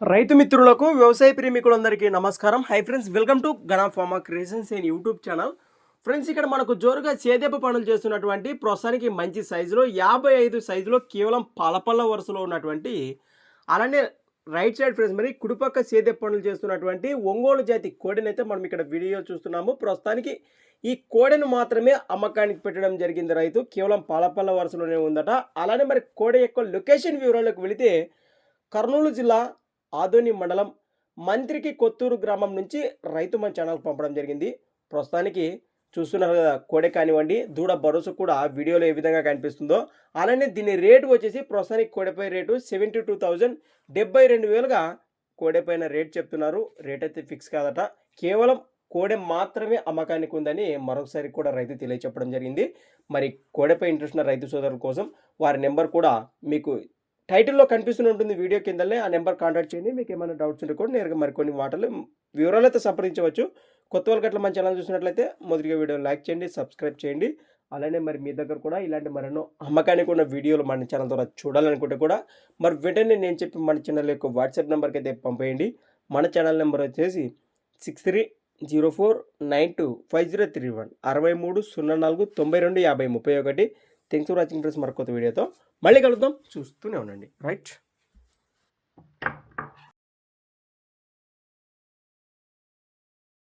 రైతు మిత్రులకు వ్యవసాయ ప్రేమికులందరికీ నమస్కారం. Hi friends welcome to Gana farmer creations and YouTube channel friends ఇక్కడ మనకు జోరుగా చేదేప పనులు చేస్తున్నటువంటి ప్రస్తుతానికి మంచి సైజులో యాభై ఐదు సైజులో కేవలం పలపల్ల వరుసలో ఉన్నటువంటి అలానే రైట్ సైడ్ ఫ్రెండ్స్ మరి కుడిపక్క సేదెప్ప పనులు చేస్తున్నటువంటి ఒంగోలు జాతి కోడిని అయితే మనం ఇక్కడ వీడియో చూస్తున్నాము. ప్రస్తుతానికి ఈ కోడెను మాత్రమే అమ్మకానికి పెట్టడం జరిగింది రైతు. కేవలం పాలపల్ల వరుసలోనే ఉందట. అలానే మరి కోడ యొక్క లొకేషన్ వివరాలకు వెళితే కర్నూలు జిల్లా ఆదోని మండలం మంత్రికి కొత్తూరు గ్రామం నుంచి రైతు మన ఛానల్ పంపడం జరిగింది. ప్రస్తుతానికి చూస్తున్నారు కదా కోడే కానివ్వండి దూడ భరోసా కూడా వీడియోలో ఏ విధంగా కనిపిస్తుందో. అలానే దీని రేటు వచ్చేసి ప్రస్తుతానికి కోడెపై రేటు సెవెంటీ టూ థౌజండ్ డెబ్బై రెండు వేలుగా కోడెపైన రేట్ చెప్తున్నారు. రేట్ అయితే ఫిక్స్ కాదట. కేవలం కోడె మాత్రమే అమ్మకానికి ఉందని మరొకసారి కూడా రైతు తెలియచెప్పడం జరిగింది. మరి కోడెపై ఇంట్రెస్ట్ ఉన్న రైతు సోదరుల కోసం వారి నెంబర్ కూడా మీకు టైటిల్లో కనిపిస్తూనే ఉంటుంది వీడియో కిందనే ఆ నెంబర్ కాంటాక్ట్ చేయండి. మీకు ఏమైనా డౌట్స్ ఉంటే కూడా నేరుగా మరికొన్ని మాటలు వివరాలతో సంప్రదించవచ్చు. కొత్త వాళ్ళకి అట్లా మన ఛానల్ చూసినట్లయితే మొదటిగా వీడియో లైక్ చేయండి సబ్స్క్రైబ్ చేయండి. అలానే మరి మీ దగ్గర కూడా ఇలాంటి మరెన్నో అమ్మకానికి ఉన్న వీడియోలు మన ఛానల్ ద్వారా చూడాలనుకుంటే కూడా మరి వెంటనే నేను చెప్పి మన ఛానల్ యొక్క వాట్సాప్ నెంబర్కి అయితే పంపేయండి. మన ఛానల్ నెంబర్ వచ్చేసి six three zero four nine two five zero three one అరవై మూడు సున్నా నాలుగు తొంభై రెండు యాభై ముప్పై ఒకటి. థ్యాంక్స్ ఫర్ వాచింగ్ ఫ్రెండ్స్ మరొక వీడియోతో మళ్ళీ కలుద్దాం. చూస్తూనే ఉండండి. రైట్?